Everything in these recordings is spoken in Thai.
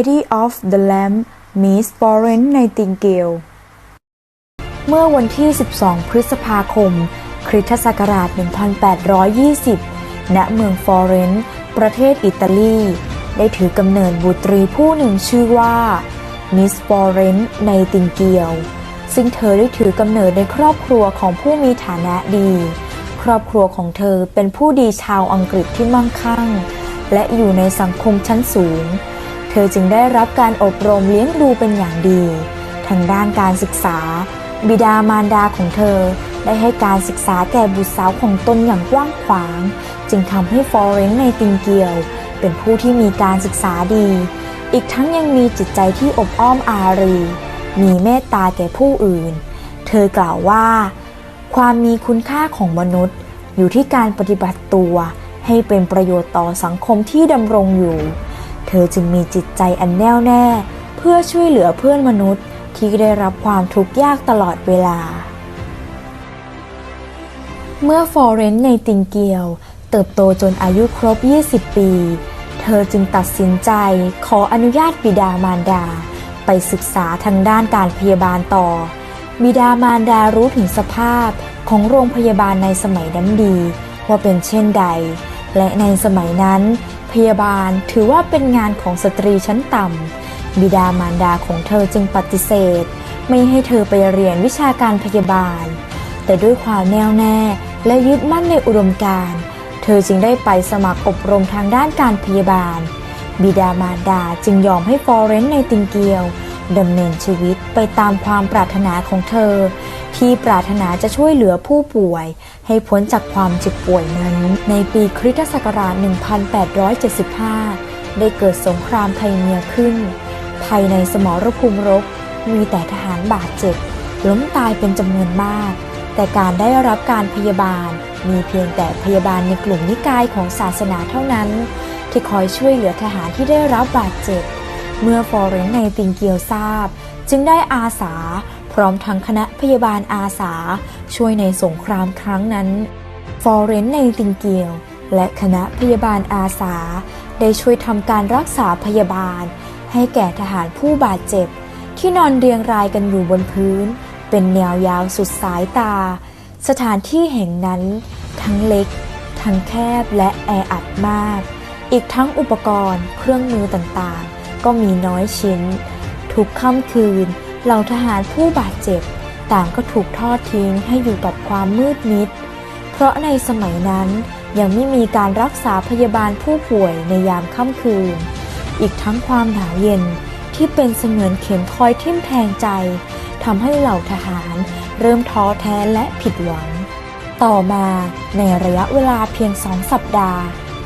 Lady of the Lamp Miss Florence Nightingale เมื่อวันที่ 12 พฤษภาคม คริสตศักราช 1820 ณ เมืองฟลอเรนซ์ ประเทศอิตาลี ได้ถือกำเนิดบุตรีผู้หนึ่งชื่อว่า มิสฟลอเรนซ์ ในติงเกียว ซึ่งเธอได้ถือกำเนิดในครอบครัวของผู้มีฐานะดี ครอบครัวของเธอเป็นผู้ดีชาวอังกฤษที่มั่งคั่ง และอยู่ในสังคมชั้นสูง เธอจึงได้รับการอบรมเลี้ยงดูเป็นอย่างดี ทางด้านการศึกษา บิดามารดาของเธอ ได้ให้การศึกษาแก่บุตรสาวของตนอย่างกว้างขวาง จึงทำให้ฟอเรนในติงเกียว เป็นผู้ที่มีการศึกษาดี อีกทั้งยังมีจิตใจที่อบอ้อมอารี มีเมตตาแก่ผู้อื่น เธอกล่าวว่า ความมีคุณค่าของมนุษย์ อยู่ที่การปฏิบัติตัว ให้เป็นประโยชน์ต่อสังคมที่ดำรงอยู่ เธอจึงมีจิตใจอันแน่วแน่ เพื่อช่วยเหลือเพื่อนมนุษย์ที่ได้รับความทุกข์ยากตลอดเวลา เมื่อฟอเรนซ์ในติงเกียว เติบโตจนอายุครบ 20 ปี เธอจึงตัดสินใจขออนุญาตบิดามารดา ไปศึกษาทางด้านการพยาบาลต่อ บิดามารดารู้ถึงสภาพของโรงพยาบาลในสมัยนั้นดี ว่าเป็นเช่นใด และในสมัยนั้น พยาบาลถือว่าเป็นงานของสตรีชั้นต่ำ บิดามารดาของเธอจึงปฏิเสธ ไม่ให้เธอไปเรียนวิชาการพยาบาล แต่ด้วยความแน่วแน่และยึดมั่นในอุดมการณ์เธอจึงได้ไปสมัครอบรมทางด้านการพยาบาล บิดามารดาจึงยอมให้ฟอเรนซ์ในติงเกียวดำเนินชีวิตไปตามความปรารถนาของเธอ ที่ปรารถนาจะช่วยเหลือผู้ป่วย ให้พ้นจากความเจ็บป่วยนั้น ในปีคริสตศักราช 1875 ได้เกิดสงครามไทเมียขึ้น ภายในสมรภูมิรบ มีแต่ทหารบาดเจ็บ ล้มตายเป็นจำนวนมาก แต่การได้รับการพยาบาล มีเพียงแต่พยาบาลในกลุ่มนิกายของศาสนาเท่านั้น ที่คอยช่วยเหลือทหารที่ได้รับบาดเจ็บ เมื่อฟอเรนซ์ในติงเกียวทราบ จึงได้อาสา พร้อมทั้งคณะพยาบาลอาสา ช่วยในสงครามครั้งนั้นฟลอเรนซ์ในติงเกียวและคณะพยาบาลอาสา ได้ช่วยทำการรักษาพยาบาล ให้แก่ทหารผู้บาดเจ็บ ที่นอนเรียงรายกันอยู่บนพื้น เป็นแนวยาวสุดสายตา สถานที่แห่งนั้น ทั้งเล็ก ทั้งแคบและแออัดมาก อีกทั้งอุปกรณ์เครื่องมือต่างๆ ก็มีน้อยชิ้น ทุกค่ำคืน เหล่าทหารผู้บาดเจ็บ ต่างก็ถูกทอดทิ้งให้อยู่กับความมืดมิด เพราะในสมัยนั้นยังไม่มีการรักษาพยาบาลผู้ป่วยในยามค่ำคืน อีกทั้งความหนาวเย็นที่เป็นเสมือนเข็มคอยทิ่มแทงใจทำให้เหล่าทหารเริ่มท้อแท้และผิดหวัง ต่อมาในระยะเวลาเพียงสองสัปดาห์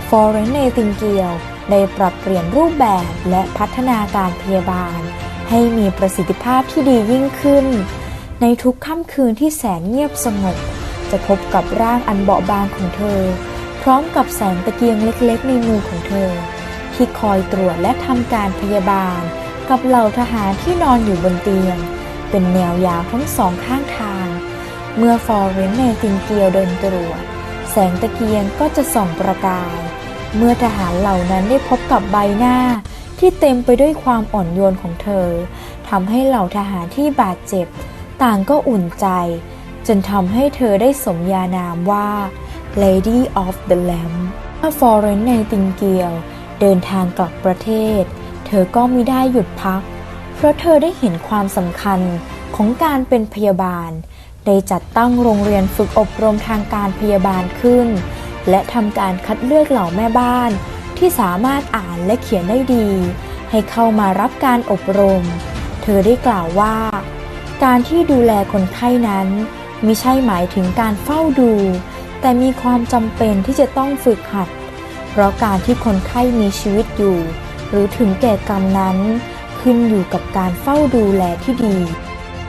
ฟอเรนเนติงเกียวได้ปรับเปลี่ยนรูปแบบและพัฒนาการพยาบาล ให้มีประสิทธิภาพที่ดียิ่งขึ้น ในทุกค่ำคืนที่แสนเงียบสงบ จะพบกับร่างอันเบาบางของเธอ พร้อมกับแสงตะเกียงเล็กๆ ในมือของเธอ ที่คอยตรวจและทำการพยาบาล กับเหล่าทหารที่นอนอยู่บนเตียง เป็นแนวยาวทั้งสองข้างทาง เมื่อฟอร์เรนซ์ในติงเกียวเดินตรวจ แสงตะเกียงก็จะส่องประกาย เมื่อทหารเหล่านั้นได้พบกับใบหน้า ที่เต็มไปด้วยความอ่อนโยนของเธอทำให้เหล่าทหารที่บาดเจ็บ ต่างก็อุ่นใจ จนทำให้เธอได้สมญานามว่า Lady of the Lamp เมื่อฟอร์เรนซ์ในติงเกียว เดินทางกลับประเทศ เธอก็มิได้หยุดพัก เพราะเธอได้เห็นความสำคัญของการเป็นพยาบาล ได้จัดตั้งโรงเรียนฝึกอบรมทางการพยาบาลขึ้น และทำการคัดเลือกเหล่าแม่บ้าน ที่สามารถอ่านและเขียนได้ดี ให้เข้ามารับการอบรม เธอได้กล่าวว่า การที่ดูแลคนไข้นั้นไมิใช่หมายถึงการเฝ้าดู แต่มีความจำเป็นที่จะต้องฝึกหัด เพราะการที่คนไข้มีชีวิตอยู่ หรือถึงแก่กรรมนั้น ขึ้นอยู่กับการเฝ้าดูแลที่ดี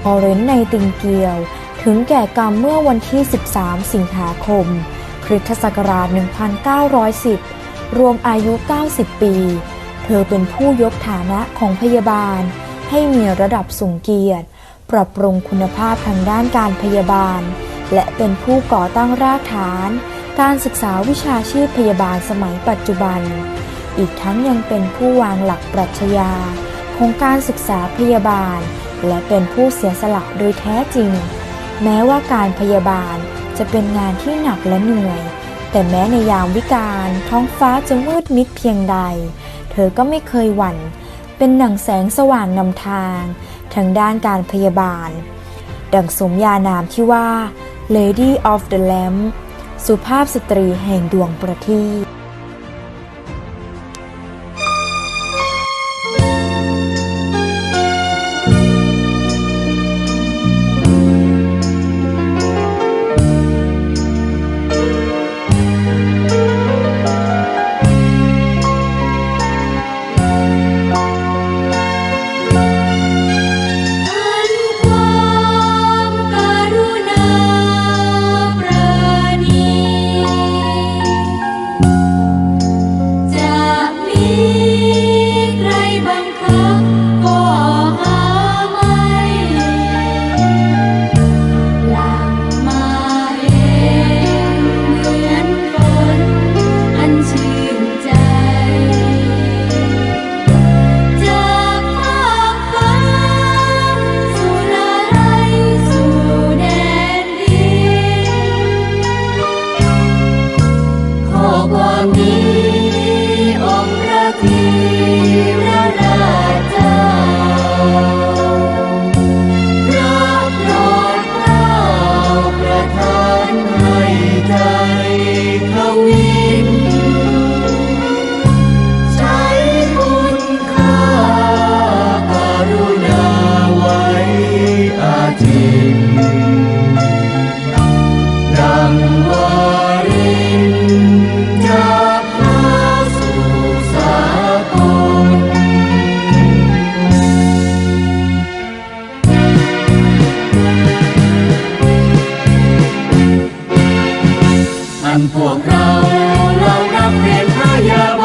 ออเรนในติงเกียว ถึงแก่กรรมเมื่อวันที่ 13 สิงหาคม คริสตศักราช 1910 รวมอายุ 90 ปี เธอเป็นผู้ยกฐานะของพยาบาล ให้มีระดับสูงเกียรติ ปรับปรุงคุณภาพทางด้านการพยาบาล และเป็นผู้ก่อตั้งรากฐาน การศึกษาวิชาชีพพยาบาลสมัยปัจจุบัน อีกทั้งยังเป็นผู้วางหลักปรัชญาของการศึกษาพยาบาล และเป็นผู้เสียสละโดยแท้จริง แม้ว่าการพยาบาลจะเป็นงานที่หนักและเหนื่อย แต่แม้ในยามวิกาลท้องฟ้าจะมืดมิดเพียงใด เธอก็ไม่เคยหวั่น เป็นหนังแสงสว่างนำทาง ทางด้านการพยาบาล ดังสมญานามที่ว่า Lady of the Lamp สุภาพสตรีแห่งดวงประทีป อันพวกเรา เรานักเรียนพยาบา